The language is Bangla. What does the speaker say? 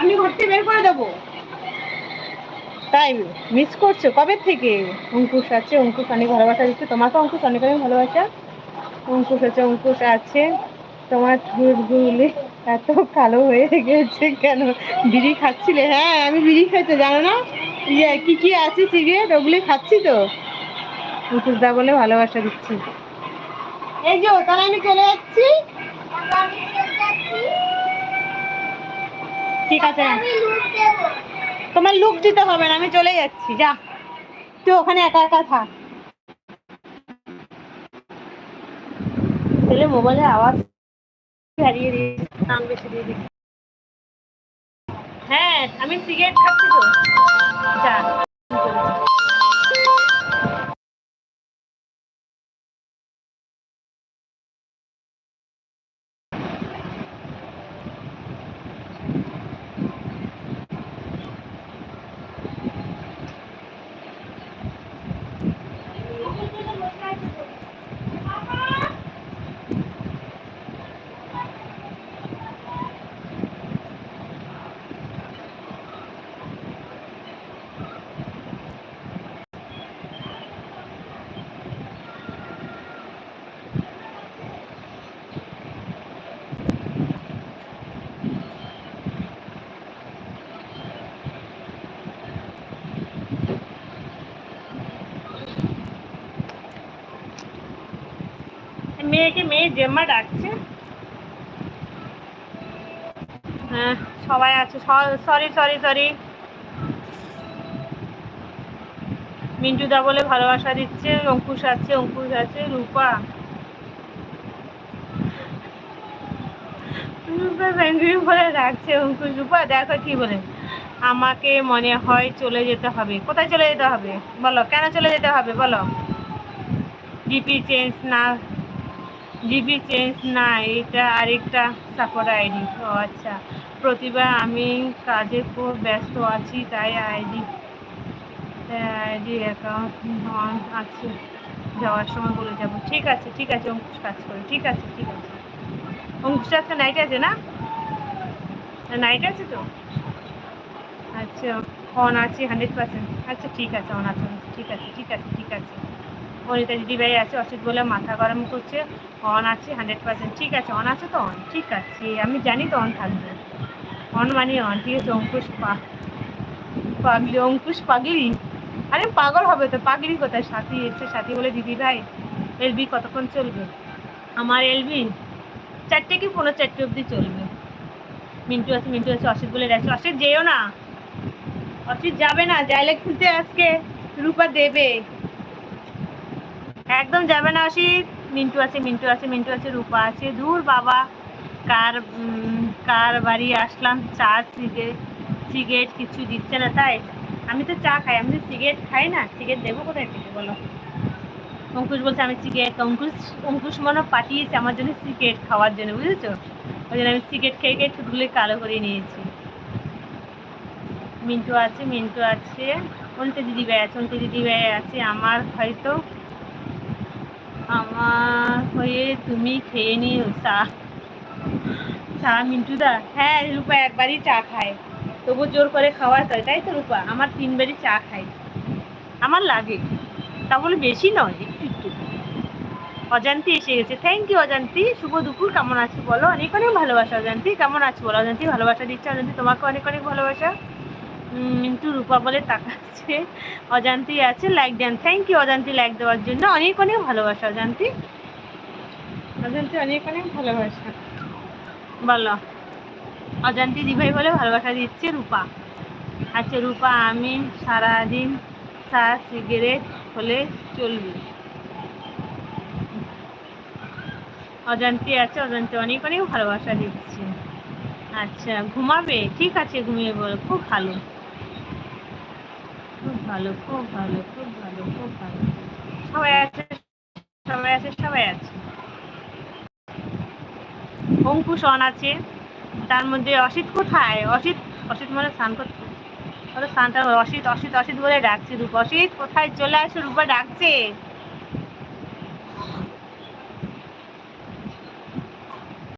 আমি ঘর থেকে বের করে দেবো। তাই মিস করছ? কবে থেকে? অঙ্কুশ আছে অঙ্কুশ অনেক ভালোবাসা দিচ্ছে। তোমাকে অঙ্কুশ অনেক অনেক ভালোবাসা। অঙ্কুশ আছে অঙ্কুশ আছে। তোমার ঠোঁটগুলি এত কালো হয়ে গেছে কেন? বিড়ি খাচ্ছিলে? হ্যাঁ আমি বিড়ি খাইতে জানো না? ইয়ে কি কি আছে সিগারেট ওগুলি খাচ্ছি তো। অঙ্কুশ দা বলে ভালোবাসা দিচ্ছি। এই যে তাহলে আমি চলে যাচ্ছি। ঠিক আছে। তোমার লুক দিতে হবে না, আমি চলে যাচ্ছি, যা। তুই ওখানে একা একা থাক। ছেলে মোবাইলের আওয়াজ হারিয়ে দিয়ে নাম বেশি দিয়ে দিচ্ছি। হ্যাঁ আমি সিগারেট খাচ্ছি তো। যা। মেয়েকে মেয়ে জেম্মা ডাকছে। হ্যাঁ সবাই আছে। সরি সরি সরি মিন্টুদা বলে ভালোবাসা দিচ্ছে, অঙ্কুশ আছে অঙ্কুশ আছে, রূপা। বলে ডাকছে, অঙ্কুশ। রূপা, দেখো কি বলে। আমাকে মনে হয় চলে যেতে হবে। কোথায় চলে যেতে হবে? বলো, কেন চলে যেতে হবে? বলো। ডিপি চেঞ্জ না ডিপি চেঞ্জ না এটা আরেকটা সাপোর্ট আইডি ও আচ্ছা প্রতিভা আমি কাজে খুব ব্যস্ত আছি, তাই আইডি আইডি অ্যাকাউন্ট অন আছে, যাওয়ার সময় বলে যাব। ঠিক আছে ঠিক আছে, অঙ্কুশ কাজ করে, ঠিক আছে ঠিক আছে। অঙ্কুশ আজকে নাইট আছে না? নাইট আছে তো? আচ্ছা অন আছে হান্ড্রেড পার্সেন্ট আচ্ছা ঠিক আছে অন আছে, ঠিক আছে ঠিক আছে ঠিক আছে। অনিতা দিদিভাই আছে, অসিত বলে মাথা গরম করছে। অন আছে, হান্ড্রেড পার্সেন্ট। ঠিক আছে, অন আছে তো অন? ঠিক আছে, আমি জানি তো অন থাকবে। অন মানে অন, ঠিক আছে, অঙ্কুশ পাগলি অঙ্কুশ পাগলি? আরে পাগল হবে তো, পাগলি কোথায়? সাথী এসছে, সাথী বলে দিদি ভাই এলবি কতক্ষণ চলবে? আমার এলবি চারটে কি পনেরো চারটে অবধি চলবে? মিন্টু আছে মিন্টু আছে, অসিত বলে যাচ্ছে অসিত, যেও না। অসিত যাবে না যাইলে খুলতে আজকে। রূপা দেবে। একদম যাবে না অসিত। মিন্টু আছে মিন্টু আছে মিন্টু আছে, রূপা আছে। দূর বাবা, কার কার বাড়ি আসলাম, চা সিগারেট সিগারেট কিছু দিচ্ছে না, তাই? আমি তো চা খাই, আমি তো সিগারেট খাই না, সিগারেট দেবো কোথায় থেকে, বলো? অঙ্কুশ বলছে, আমি সিগারেট অঙ্কুশ অঙ্কুশ মনে পাঠিয়েছে আমার জন্য সিগারেট খাওয়ার জন্য, বুঝেছ? ওই জন্য আমি সিগারেট খেয়ে খেয়ে ঠুটগুলো কালো করে নিয়েছি। মিন্টু আছে মিন্টু আছে। অন্তে দিদিভাই আছে, অন্তে দিদিভাই আছে। আমার হয়তো আমার হয়ে তুমি খেয়ে নিও চা। চা মিন্টুদা হ্যাঁ রূপা একবারই চা খায়। তবু জোর করে খাওয়া হয় তাই তো রূপা? আমার তিনবারই চা খাই আমার লাগে। তা বলে বেশি নয়, একটু একটু। অজান্তি এসে গেছে। Thank you অজান্তি। শুভ দুপুর, কেমন আছো বলো? অনেক অনেক ভালোবাসা, অজান্তি। কেমন আছো বলো? অজান্তি ভালোবাসা দিচ্ছে, অজান্তি তোমাকে অনেক অনেক ভালোবাসা। মিন্টু রূপা বলে তাকাচ্ছে। অজান্তি আছে লাইক দেন। থ্যাংক ইউ অজান্তি লাইক দেওয়ার জন্য। অনেক অনেক ভালোবাসা, অজান্তি। অজান্তি অনেক অনেক ভালোবাসা। বলো। অজান্তি দিভাই বলে ভালোবাসা দিচ্ছে রূপা। আচ্ছা রূপা, আমি সারাদিন চা, সিগারেট হলে চলবে। অজান্তি আছে, অজান্তি অনেক অনেক ভালোবাসা দিচ্ছে। আচ্ছা ঘুমাবে? ঠিক আছে, ঘুমিয়ে বলো খুব ভালো। ভালো, খুব ভালো খুব ভালো খুব ভালো। সবাই আছে সবাই আছে সবাই আছে। অঙ্কুশ অন আছে, তার মধ্যে অসিত কোথায়? অসিত অসিত মানে স্নান করতে। স্নানটা অসিত অসিত অসিত বলে ডাকছে রূপ। অসিত কোথায়? চলে আসো, রূপা ডাকছে।